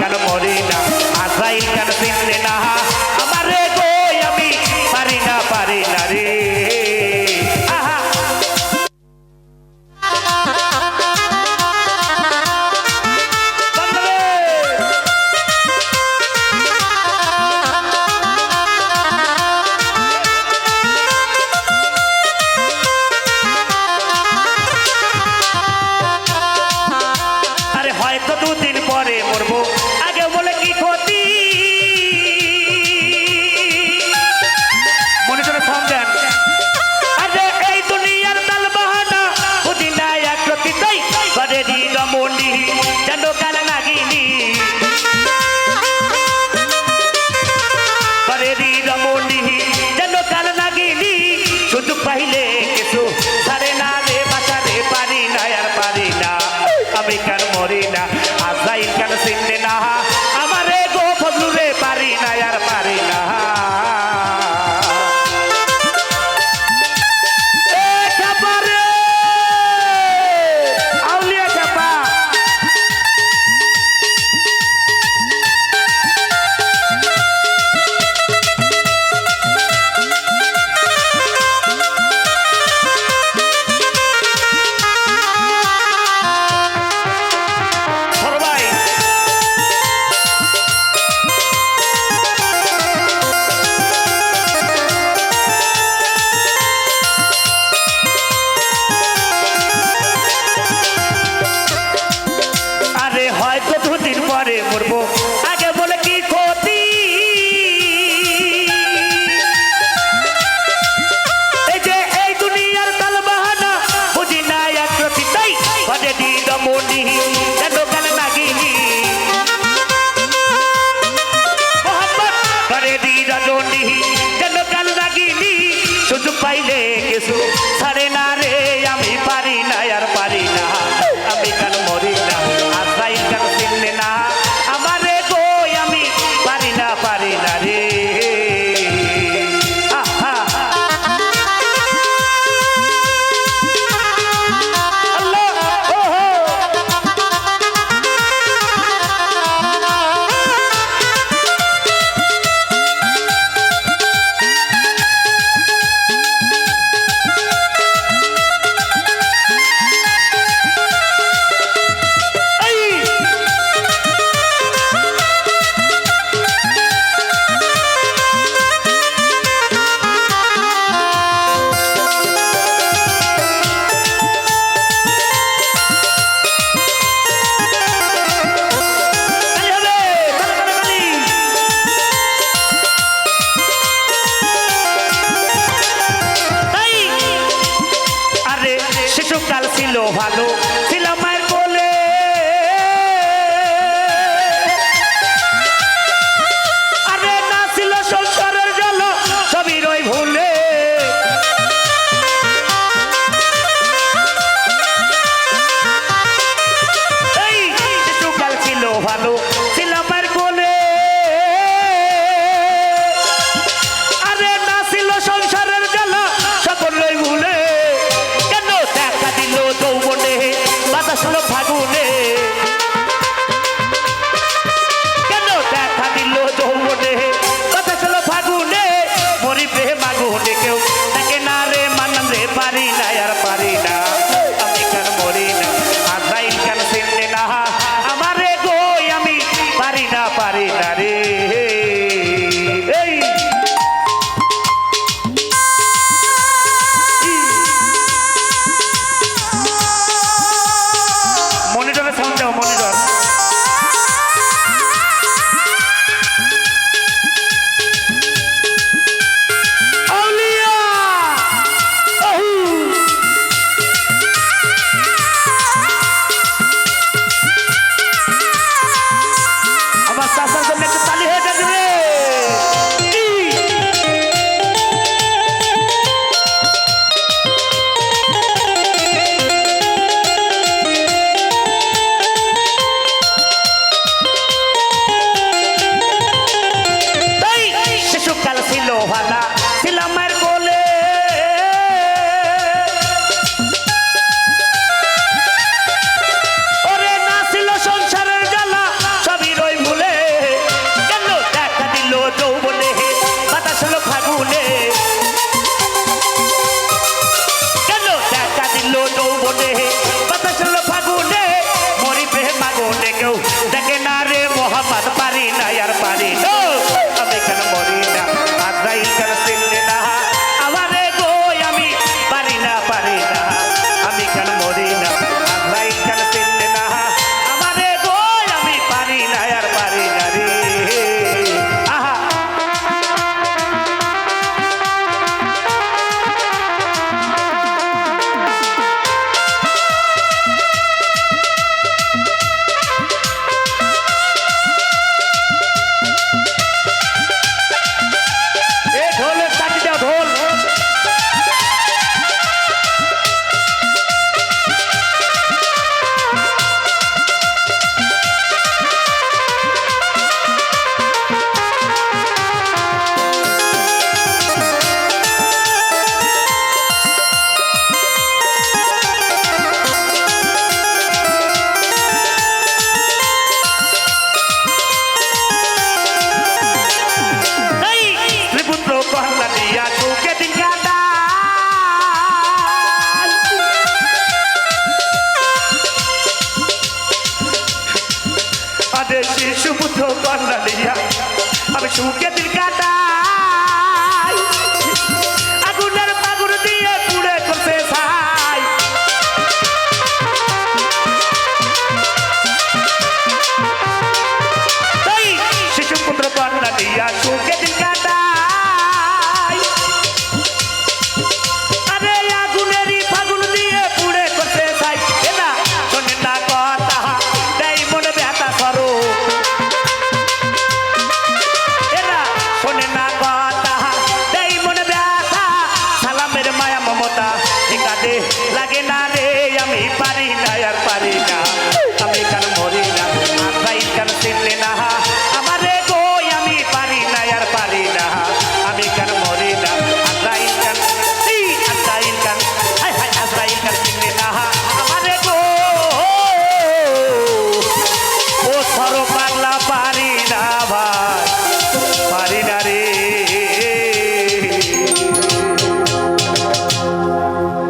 কেন মরি না? আজরাইল কেন চিনলে না? আমারে গো, আমি পারি না পারি না রে। পরে মোর ಚಂಡೋಕಾಲನಾಗಿ ನೀ কহলা দিয়া আমি চৌকে দিন কাটা